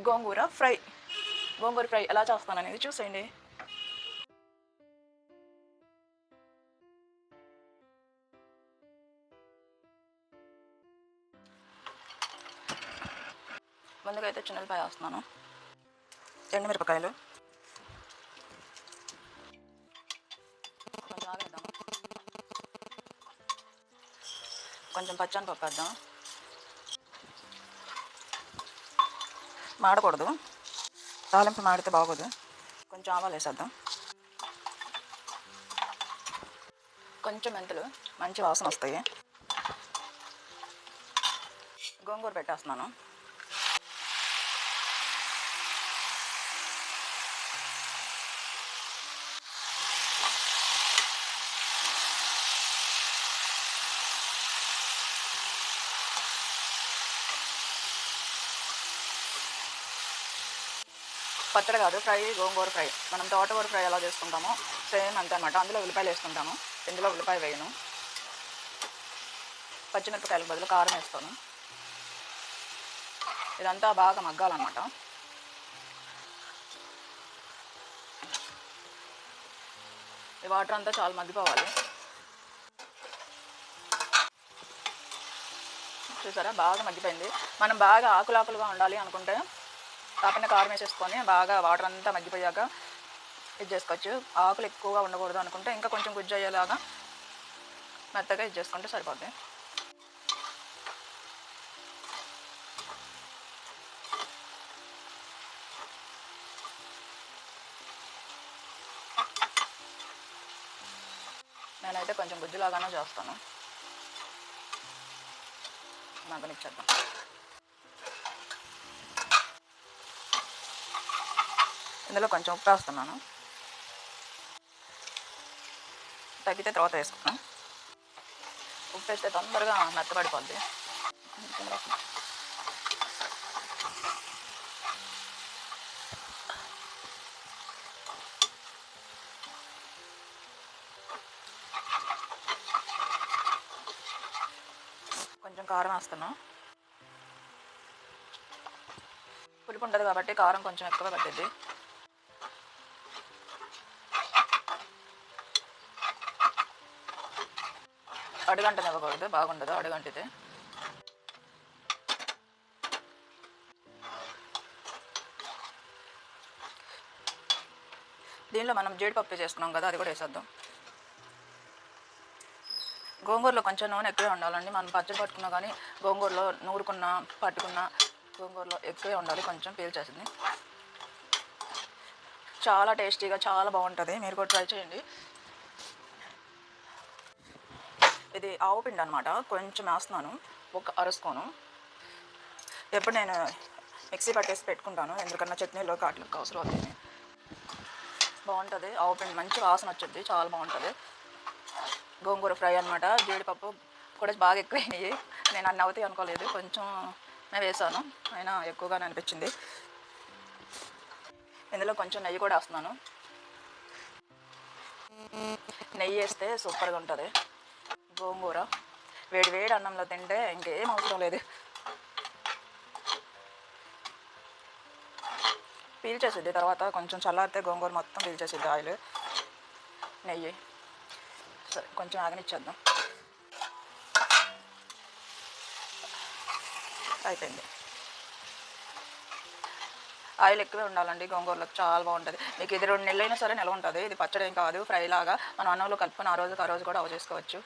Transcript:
గోంగూర fry. గోంగూర fry ఎలా చేస్తాననేది చూసేయండి. ముందుగా అయితే చిన్నపాయ వేస్తున్నాను. ఎండుమిరపకాయలు. కొంచెం కొంచెం పచ్చని పప్పు వేద్దాం. మాడకూడదు. తాలింపు మాడితే బాగోదు. కొంచెం ఆవాలు వేసేద్దాం. కొంచెం మెంతులు మంచి వాసన వస్తాయి. గోంగూర పెట్టేస్తున్నాను. పచ్చడి కాదు ఫ్రై గోంగూర ఫ్రై. మనం తోటకూర ఫ్రై ఎలా చేసుకుంటామో సేమ్ అంతే అనమాట అందులో ఉల్లిపాయలు వేసుకుంటాము. ఇందులో ఉల్లిపాయ వేయను. పచ్చిమిరపకాయలకు బదులు కారం వేస్తాను. ఇదంతా బాగా మగ్గాలన్నమాట. ఈ వాటర్ అంతా చాలా మగ్గిపోవాలి. చూసారా? బాగా మగ్గిపోయింది. మనం బాగా ఆకులాకులుగా ఉండాలి అనుకుంటే కాకుండా కారం వేసేసుకొని బాగా వాటర్ అంతా మగ్గిపోయాక ఇది చేసుకోవచ్చు. ఆకులు ఎక్కువగా ఉండకూడదు అనుకుంటే ఇంకా కొంచెం గుజ్జు అయ్యేలాగా మెత్తగా ఇది చేసుకుంటే సరిపోద్ది. నేనైతే కొంచెం గుజ్జులాగానే చేస్తాను. మగ్గనిచ్చేద్దాం ఇందులో కొంచెం ఉప్పు వేస్తున్నాను తగ్గితే తర్వాత వేసుకున్నాం ఉప్పు వేస్తే తొందరగా మెత్తబడిపోద్ది. కొంచెం కారం వేస్తున్నాం. పులుపు ఉంటుంది కాబట్టి కారం కొంచెం ఎక్కువ పట్టింది అడుగంటని ఇవ్వకూడదు బాగుండదు అడుగంటితే దీనిలో మనం జీడిపప్పు చేసుకున్నాం కదా అది కూడా వేసేద్దాం. గోంగూరలో కొంచెం నూనె ఎక్కువే ఉండాలండి. మనం పచ్చడి పట్టుకున్నా కానీ గోంగూరలో నూరుకున్న పట్టుకున్న గోంగూరలో ఎక్కువే ఉండాలి కొంచెం పీల్చేసింది చాలా టేస్టీగా చాలా బాగుంటుంది. మీరు కూడా ట్రై చేయండి. ఇది ఆవు పిండి అనమాట కొంచెం వేస్తున్నాను. ఒక అరసుకోను. ఎప్పుడు నేను మిక్సీ పట్టేసి పెట్టుకుంటాను. ఎందుకన్నా చట్నీలో కాట్లకు అవసరం అవుతుంది. బాగుంటుంది. ఆవు పిండి మంచి వాసన వచ్చింది. చాలా బాగుంటుంది. గోంగూర ఫ్రై అనమాట జీడిపప్పు కూడా బాగా ఎక్కువైనాయి. నేను అన్ని అవుతాయి అనుకోలేదు. కొంచెం నేను వేసాను. అయినా ఎక్కువగానే అనిపించింది. ఇందులో కొంచెం నెయ్యి కూడా వేస్తున్నాను. నెయ్యి వేస్తే సూపర్గా ఉంటుంది. గోంగూర. వేడి వేడి అన్నంలో తింటే ఇంకేం అవసరం లేదు. పీల్చేసిద్ది తర్వాత కొంచెం చల్లారితే గోంగూర మొత్తం పీల్చేసిద్ది ఆయిల్. నెయ్యి. సరే కొంచెం ఆగనిచ్చేద్దాం. అయిపోయింది. ఆయిల్ ఎక్కువే ఉండాలండి గోంగూరలో చాలా బాగుంటుంది. మీకు ఇది రెండు నెలలైనా సరే నిల్వ ఉంటుంది. ఇది పచ్చడి ఏం కాదు ఫ్రై లాగా. మనం అన్నంలో కలుపుకొని ఆ రోజుకి ఆ రోజు కూడా అవ చేసుకోవచ్చు.